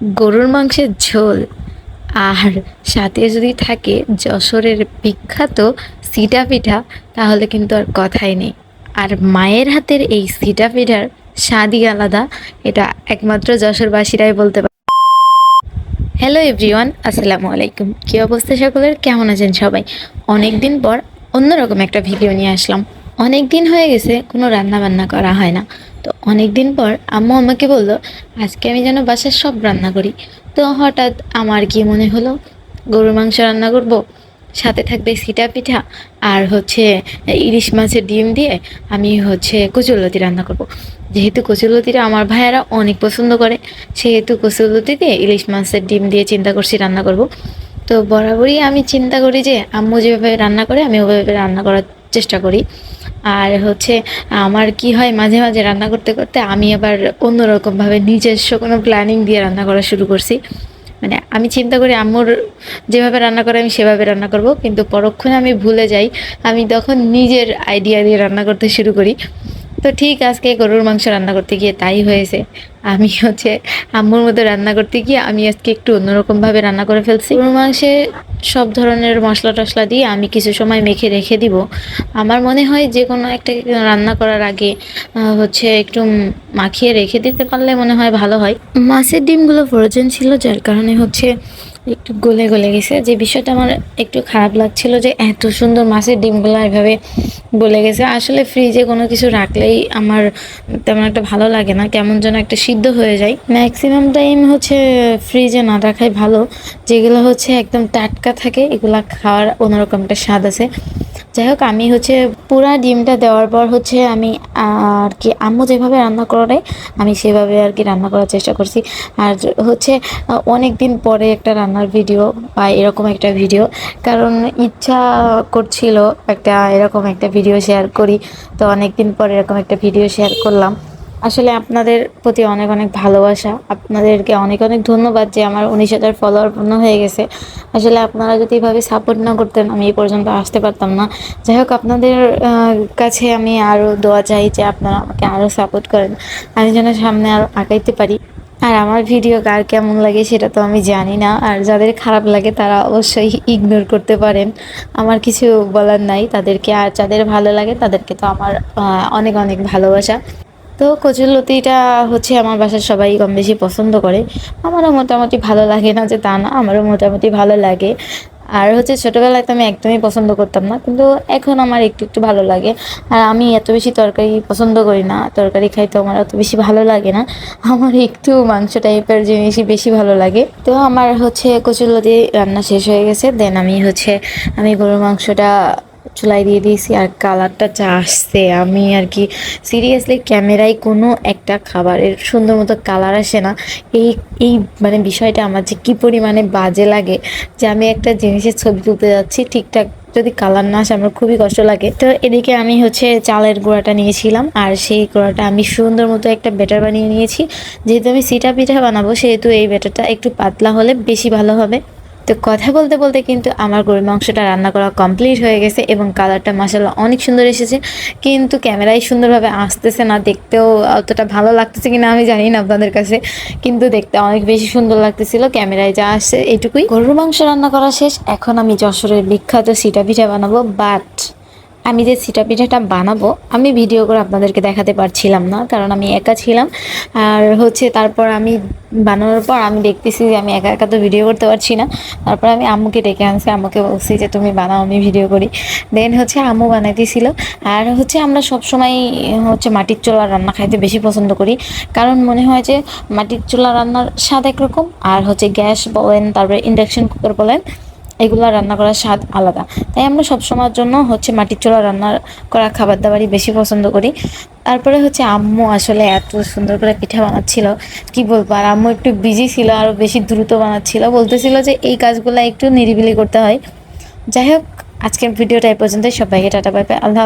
গরুর মাংসের ঝোল। আর সাথে যদি থাকে যশোরের বিখ্যাত সিটা পিঠা, তাহলে কিন্তু আর কথাই নেই। আর মায়ের হাতের এই সিটা পিঠার স্বাদই আলাদা। এটা একমাত্র যশোরবাসীরাই বলতে পারে। হ্যালো এভরিওয়ান আসসালামু আলাইকুম। কী অবস্থা সকলের? কেমন আছেন সবাই? অনেক দিন পর অন্যরকম একটা ভিডিও নিয়ে আসলাম। অনেক দিন হয়ে গেছে কোনো রান্না বান্না করা হয় না তো অনেক দিন পর আম্মু আমাকে বলল, আজকে আমি যেন বাসার সব রান্না করি তো হঠাৎ আমার কি মনে হলো, গরুর মাংস রান্না করব, সাথে থাকবে সিটা পিঠা আর হচ্ছে ইলিশ মাছের ডিম দিয়ে আমি হচ্ছে কচুরলতি রান্না করব। যেহেতু কচুরলতিটা আমার ভাইয়েরা অনেক পছন্দ করে, সেহেতু কচুরলতি দিয়ে ইলিশ মাছের ডিম দিয়ে চিন্তা করছি রান্না করব। তো বরাবরই আমি চিন্তা করি যে আম্মু যেভাবে রান্না করে, আমি ওভাবে রান্না করার চেষ্টা করি আর হচ্ছে আমার কি হয় মাঝে মাঝে রান্না করতে করতে আমি আবার অন্যরকমভাবে নিজস্ব কোনো প্ল্যানিং দিয়ে রান্না করা শুরু করছি। মানে আমি চিন্তা করি আম্মুর যেভাবে রান্না করে আমি সেভাবে রান্না করব, কিন্তু পরক্ষণে আমি ভুলে যাই, আমি তখন নিজের আইডিয়া দিয়ে রান্না করতে শুরু করি। তো ঠিক আজকে গরুর মাংস রান্না করতে গিয়ে তাই হয়েছে। আমি হচ্ছে আম্মুর মতো রান্না করতে গিয়ে আমি আজকে একটু অন্যরকমভাবে রান্না করে ফেলছি। গরুর মাংসে সব ধরনের মশলা টশলা দিয়ে আমি কিছু সময় মেখে রেখে দিব। আমার মনে হয় যে কোনো একটা রান্না করার আগে হচ্ছে একটু মাখিয়ে রেখে দিতে পারলে মনে হয় ভালো হয়। মাছের ডিমগুলো ফ্রোজেন ছিল যার কারণে হচ্ছে একটু গলে গলে গেছে। যে বিষয়টা আমার একটু খারাপ লাগছিল যে এত সুন্দর মাছের ডিমগুলো এভাবে গলে গেছে। আসলে ফ্রিজে কোনো কিছু রাখলেই আমার তেমন একটা ভালো লাগে না, কেমন যেন একটা সিদ্ধ হয়ে যায়। ম্যাক্সিমাম টাইম হচ্ছে ফ্রিজে না রাখাই ভালো। যেগুলো হচ্ছে একদম টাটকা থাকে, এগুলা খাওয়ার অন্যরকম একটা স্বাদ আছে। যাই হোক আমি হচ্ছে পুরা ডিমটা দেওয়ার পর হচ্ছে আমি আর কি আম্মু যেভাবে রান্না করে, আমি সেভাবে আর কি রান্না করার চেষ্টা করছি। আর হচ্ছে অনেক দিন পরে একটা রান্নার ভিডিও বা এরকম একটা ভিডিও, কারণ ইচ্ছা করছিল একটা এরকম একটা ভিডিও শেয়ার করি। তো অনেক দিন পরে এরকম একটা ভিডিও শেয়ার করলাম। আসলে আপনাদের প্রতি অনেক অনেক ভালোবাসা। আপনাদেরকে অনেক অনেক ধন্যবাদ যে আমার উনিশ হাজার ফলোয়ার পূর্ণ হয়ে গেছে। আসলে আপনারা যদি এভাবে সাপোর্ট না করতেন, আমি এই পর্যন্ত আসতে পারতাম না। যাই হোক, আপনাদের কাছে আমি আরও দোয়া চাই যে আপনারা আমাকে আরও সাপোর্ট করেন। আমি যেন সামনে আরও আঁকাইতে পারি। আর আমার ভিডিও কার কেমন লাগে সেটা তো আমি জানি না। আর যাদের খারাপ লাগে তারা অবশ্যই ইগনোর করতে পারেন। আমার কিছু বলার নাই। তাদেরকে আর যাদের ভালো লাগে তাদেরকে তো আমার অনেক অনেক ভালোবাসা। তো কচুরলতিটা হচ্ছে আমার বাসার সবাই কম বেশি পছন্দ করে। আমারও মোটামুটি ভালো লাগে না যে তা না, আমারও মোটামুটি ভালো লাগে। আর হচ্ছে ছোটোবেলায় তো আমি একদমই পছন্দ করতাম না, কিন্তু এখন আমার একটু একটু ভালো লাগে। আর আমি এত বেশি তরকারি পছন্দ করি না, তরকারি খাইতে আমার অত বেশি ভালো লাগে না। আমার একটু মাংস টাইপের জিনিসই বেশি ভালো লাগে। তো আমার হচ্ছে কচুরলতি রান্না শেষ হয়ে গেছে, দেন আমি হচ্ছে, আমি গরুর মাংসটা চুলাই দিয়ে দিয়েছি আর কালারটা যা আসছে, আমি আর কি সিরিয়াসলি ক্যামেরায় কোনো একটা খাবারের সুন্দর মতো কালার আসে না। এই এই মানে বিষয়টা আমার যে কী পরিমাণে বাজে লাগে যে আমি একটা জিনিসের ছবি তুলতে যাচ্ছি, ঠিকঠাক যদি কালার না আসে আমার খুবই কষ্ট লাগে। তো এদিকে আমি হচ্ছে চালের গুঁড়াটা নিয়েছিলাম আর সেই গুঁড়াটা আমি সুন্দর মতো একটা ব্যাটার বানিয়ে নিয়েছি। যেহেতু আমি সিটা পিঠা বানাবো, সেহেতু এই ব্যাটারটা একটু পাতলা হলে বেশি ভালো হবে। তো কথা বলতে বলতে কিন্তু আমার গরুর মাংসটা রান্না করা কমপ্লিট হয়ে গেছে এবং কালারটা মাসাল্লাহ অনেক সুন্দর এসেছে। কিন্তু ক্যামেরায় সুন্দরভাবে আসতেছে না, দেখতেও অতটা ভালো লাগতেছে কিনা আমি জানি না আপনাদের কাছে, কিন্তু দেখতে অনেক বেশি সুন্দর লাগতেছিল, ক্যামেরায় যা আসছে এটুকুই। গরুর মাংস রান্না করা শেষ, এখন আমি যশোরের বিখ্যাত সিটা পিঠা বানাবো বাট আমি যে সিটা পিঠাটা বানাবো, আমি ভিডিও করে আপনাদেরকে দেখাতে পারছিলাম না, কারণ আমি একা ছিলাম। আর হচ্ছে তারপর আমি বানানোর পর আমি দেখতেছি যে আমি একা একা তো ভিডিও করতে পারছি না। তারপর আমি আম্মুকে ডেকে আনছি, আম্মুকে বলছি যে, তুমি বানাও, আমি ভিডিও করি। দেন হচ্ছে আম্মু বানাইতেছিল। আর হচ্ছে আমরা সবসময়, হচ্ছে মাটির চুলা রান্না খাইতে বেশি পছন্দ করি। কারণ মনে হয় যে, মাটির চোলা রান্নার স্বাদ একরকম। আর হচ্ছে গ্যাস বলেন, তারপরে ইন্ডাকশন কুকার বলেন এগুলো রান্না করার স্বাদ আলাদা। তাই আমরা সবসময়ের জন্য হচ্ছে মাটির চুলা রান্না করা খাবার দাবারই বেশি পছন্দ করি। তারপরে হচ্ছে আম্মু আসলে এত সুন্দর করে পিঠা বানাচ্ছিল। কি বলব? আর আম্মু একটু বিজি ছিল আরও বেশি দ্রুত বানাচ্ছিল। বলতেছিল যে এই কাজগুলো একটু নিরিবিলি করতে হয়। যাই হোক, আজকের ভিডিওটা এই পর্যন্তই। সবাইকে টাটা পাবে আল্লাহ।